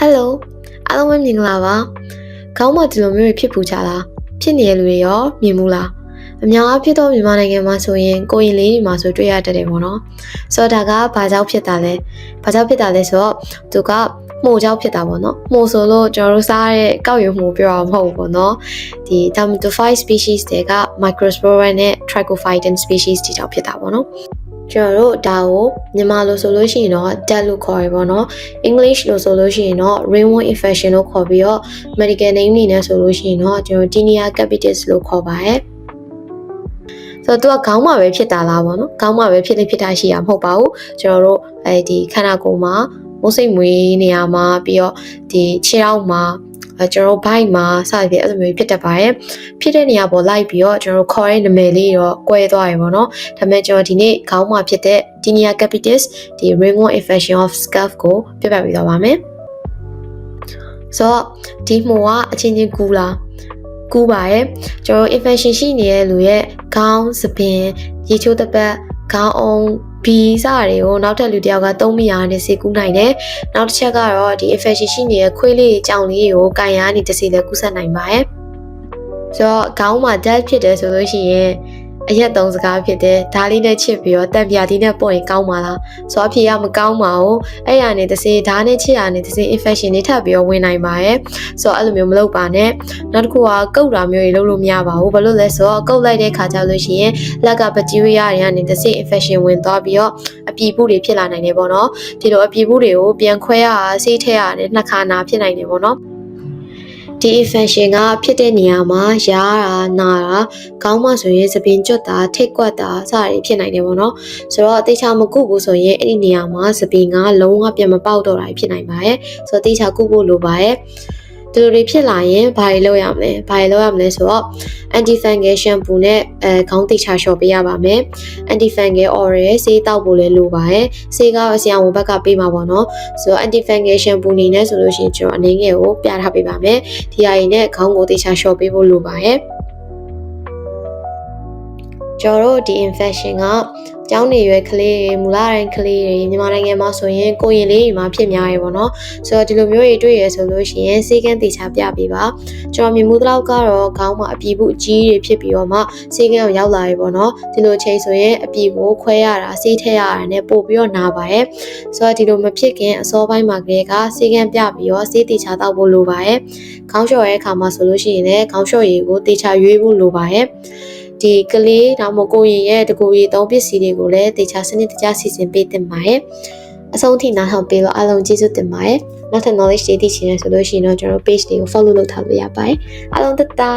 Hello အားလုံးပဲမင်္ဂလာပါခေါင်းမှာဒီလိုမျိုးတွေဖြစ်ပူကြလားဖြစ်နေတဲ့လူတွေရောမြင်မှုလားအများအားဖြင့်တော့မြန်မာနိုင်ငံမှာဆိုရင်ကိုရင်လေးတွေမှာဆိုတွေ့ရတတ်တယ်ပေါ့နော်ဆိုတော့ဒါကဘာကြောင့်ဖြစ်တာလဲဘာကြောင့်ဖြစ်တာလဲဆိုတော့သူကမှုကြောင့်ဖြစ်တာပေါ့နော်မှုဆိုလို့ကျွန်တော်တို့စားတဲ့ကောက်ရုံမှုပြောတာမဟုတ်ဘူးပေါ့နော်ဒီ Dermatophyte species တွေက Microspora နဲ့ Trichophyton species တွေကြောင့်ဖြစ်တာပေါ့နော် ကျွန်တော်တို့ဒါကိုမြန်မာလိုဆိုလို့ရှိရင်တော့ dead လို့ခေါ်ရပေါ့နော် English လို့ဆိုလို့ရှိရင်တော့ ringworm infection လို့ခေါ်ပြီးတော့ medical name အနေနဲ့ဆိုလို့ရှိရင်တော့ကျွန်တော် tinea capitis လို့ခေါ်ပါတယ်ဆိုတော့သူကခေါင်းမှာပဲဖြစ်တာလားပေါ့နော်ခေါင်းမှာပဲဖြစ်နေဖြစ်တာရှိတာမဟုတ်ပါဘူးကျွန်တော်တို့အဲဒီခန္ဓာကိုယ်မှာမိုးစိတ်မွေးနေရာမှာပြီးတော့ဒီခြေထောက်မှာအဲ ကျွန်တော်တို့ဘိုက်မှာစသဖြင့်အဲ့လိုမျိုးဖြစ်တတ်ပါတယ်ဖြစ်တဲ့နေရာပေါ်လိုက်ပြီးတော့ကျွန်တော်တို့ခေါ်တဲ့နာမည်လေးတော့꿰သွားရပါတော့ဒါပေမဲ့ကျွန်တော်ဒီနေ့ခေါင်းမှာဖြစ်တဲ့ tinea capitis ဒီ ringworm infection of scalp ကိုပြပြပေးသွားပါမယ်ဆိုတော့ဒီမှုကအချင်းချင်းကူးလားကူးပါရဲ့ကျွန်တော် infection ရှိနေတဲ့လူရဲ့ခေါင်းစပင်ရေချိုးတစ်ပတ်ခေါင်းအော င်ဘီစတွေကိုနောက်ထပ်လူတစ်ယောက်ကသုံးမိရတဲ့ဆေးကူးနိုင်တယ်။နောက်တစ်ချက်ကတော့ဒီ infection ရှိနေတဲ့ခွေးလေးကြောင်လေးကိုကန်ရနေတစ်စီလည်းကူးဆက်နိုင်ပါရဲ့။ဆိုတော့ခေါင်းမှာ death ဖြစ်တယ်ဆိုလို့ရှိရင် အရက်သုံးစကားဖြစ်တယ်ဒါလေးနဲ့ချစ်ပြီးတော့တံပြားဒီနဲ့ပေါ့ရင်ကောင်းပါလားဆိုတော့အဖြေကမကောင်းပါဘူးအဲ့ရနေတစ်စေဓာတ်နဲ့ချစ်ရနေတစ်စေ infection တွေထပ်ပြီးတော့ဝင်နိုင်ပါရဲ့ဆိုတော့အဲ့လိုမျိုးမလုပ်ပါနဲ့နောက်တစ်ခုကကုတ်တာမျိုးတွေလုပ်လို့မရပါဘူးဘာလို့လဲဆိုတော့ကုတ်လိုက်တဲ့ခါကျလို့ရှိရင်လက်ကဘက်တီးရီးယားတွေကနေတစ်စေ infection ဝင်သွားပြီးတော့အပြည့်ပုတွေဖြစ်လာနိုင်တယ်ပေါ့နော်ဒီလိုအပြည့်ပုတွေကိုပြန်ခွဲရဆေးထည့်ရတယ်နှစ်ခါနာဖြစ်နိုင်တယ်ပေါ့နော် ဒီ infection ကဖြစ်တဲ့နေရာမှာရားတာနာတာခေါင်းမဆိုရင်သပင်ကျွတ်တာထိတ်ကွက်တာစတာတွေဖြစ်နိုင်တယ်ပေါ့နော်ဆိုတော့တေချာမကုဘူးဆိုရင်အဲ့ဒီနေရာမှာသပင်ကလုံးဝပြန်မပေါက်တော့တာဖြစ်နိုင်ပါတယ်ဆိုတော့တေချာကုဖို့လိုပါတယ် ဒီလိုတွေဖြစ်လာရင်ဘာတွေလုပ်ရမလဲဘာတွေလုပ်ရမလဲဆိုတော့ anti fungal shampoo နဲ့အဲခေါင်းတိတ်ချလျှော်ပေးရပါမယ် anti fungal oil ဆေးတောက်ဖို့လည်းလိုပါတယ်ဆေးကတော့ဆရာဝန်ဘက်ကပေးမှာပေါ့နော်ဆိုတော့ anti fungal shampoo အနေနဲ့ဆိုလို့ရှိရင်ကျွန်တော်အနေငယ်ကိုပြထားပေးပါမယ်ဒီအရင်နဲ့ခေါင်းကိုတိတ်ချလျှော်ပေးဖို့လိုပါတယ် ကျွန်တော်တို့ဒီ infection ကကျောင်းနေရွယ်ကလေးတွေမူလတိုင်းကလေးတွေမြန်မာနိုင်ငံမှာဆိုရင်ကိုရင်လေးတွေမှာဖြစ်များရေပေါ့နော်ဆိုတော့ဒီလိုမျိုးတွေတွေ့ရဆိုလို့ရှိရင်စေကန်းတေချာပြပေးပါကျွန်တော်မြင်မှုတော့ကတော့ခေါင်းမှာအပြည့်ဘူးအကြီးတွေဖြစ်ပြီးတော့မှစေကန်းကိုရောက်လာရေပေါ့နော်ဒီလိုချိန်ဆိုရင်အပြည့်ကိုခွဲရတာစေးထည့်ရတာနဲ့ပို့ပြီးတော့နာပါရဲ့ဆိုတော့ဒီလိုမဖြစ်ခင်အစောပိုင်းမှာကလေးကစေကန်းပြပြီးတော့စေးတေချာတောက်ဖို့လိုပါရဲ့ခေါင်းလျှော်ရဲ့အခါမှာဆိုလို့ရှိရင်လည်းခေါင်းလျှော်ရည်ကိုတေချာရွေးဖို့လိုပါရဲ့ ဒီကလေးဒါမှမဟုတ်ကိုရင်ရဲ့တကူရီသုံးပစ္စည်းတွေကိုလည်းတေချာစနစ်တကျစီစဉ်ပေးတင်ပါတယ်အဆုံးထိနားထောင်ပေးလို့အားလုံးကျေးဇူးတင်ပါတယ်နောက်ထပ် knowledge တွေသိချင်တယ်ဆိုလို့ရှိရင်တော့ကျွန်တော်တို့ page တွေကို follow လုပ်ထားလို့ရပါတယ်အားလုံးတတာ